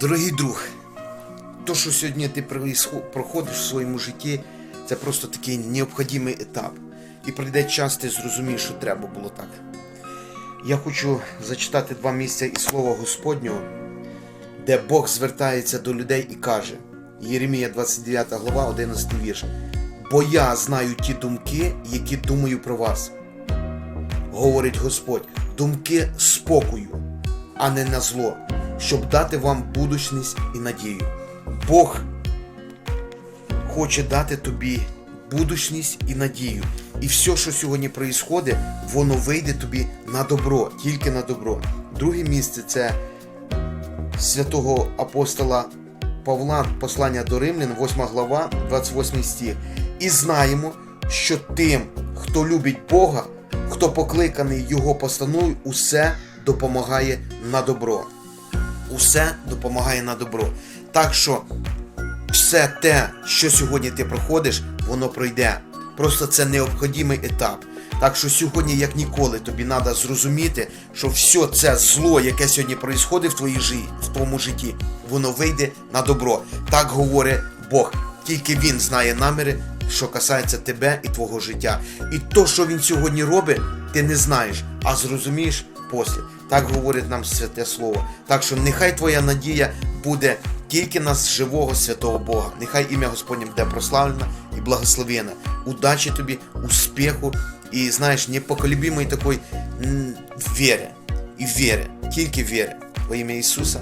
Дорогий друг, то, що сьогодні ти проходиш в своєму житті, це просто такий необхідний етап. І прийде час, ти зрозумієш, що треба було так. Я хочу зачитати два місця із Слова Господнього, де Бог звертається до людей і каже: Єремія 29 глава, 11 вірш. Бо я знаю ті думки, які думаю про вас, говорить Господь, думки спокою, а не на зло, щоб дати вам будучність і надію. Бог хоче дати тобі будучність і надію. І все, що сьогодні відбувається, воно вийде тобі на добро, тільки на добро. Друге місце це святого апостола Павла, послання до Римлян, 8 глава, 28 стих. І знаємо, що тим, хто любить Бога, хто покликаний Його постановою, усе допомагає на добро. Усе допомагає на добро. Так що все те, що сьогодні ти проходиш, воно пройде. Просто це необхідний етап. Так що сьогодні, як ніколи, тобі треба зрозуміти, що все це зло, яке сьогодні відбувається в твоїй житті, в твоєму житті, воно вийде на добро. Так говорить Бог. Тільки Він знає наміри, що касається тебе і твого життя. І то, що він сьогодні робить, ти не знаєш, а зрозумієш після. Так говорить нам святе слово. Так що нехай твоя надія буде тільки на живого святого Бога. Нехай ім'я Господнє буде прославлено і благословено. Удачі тобі, успіху і знаєш, непоколебимої такої віри. І віри, тільки віри. Во ім'я Ісуса.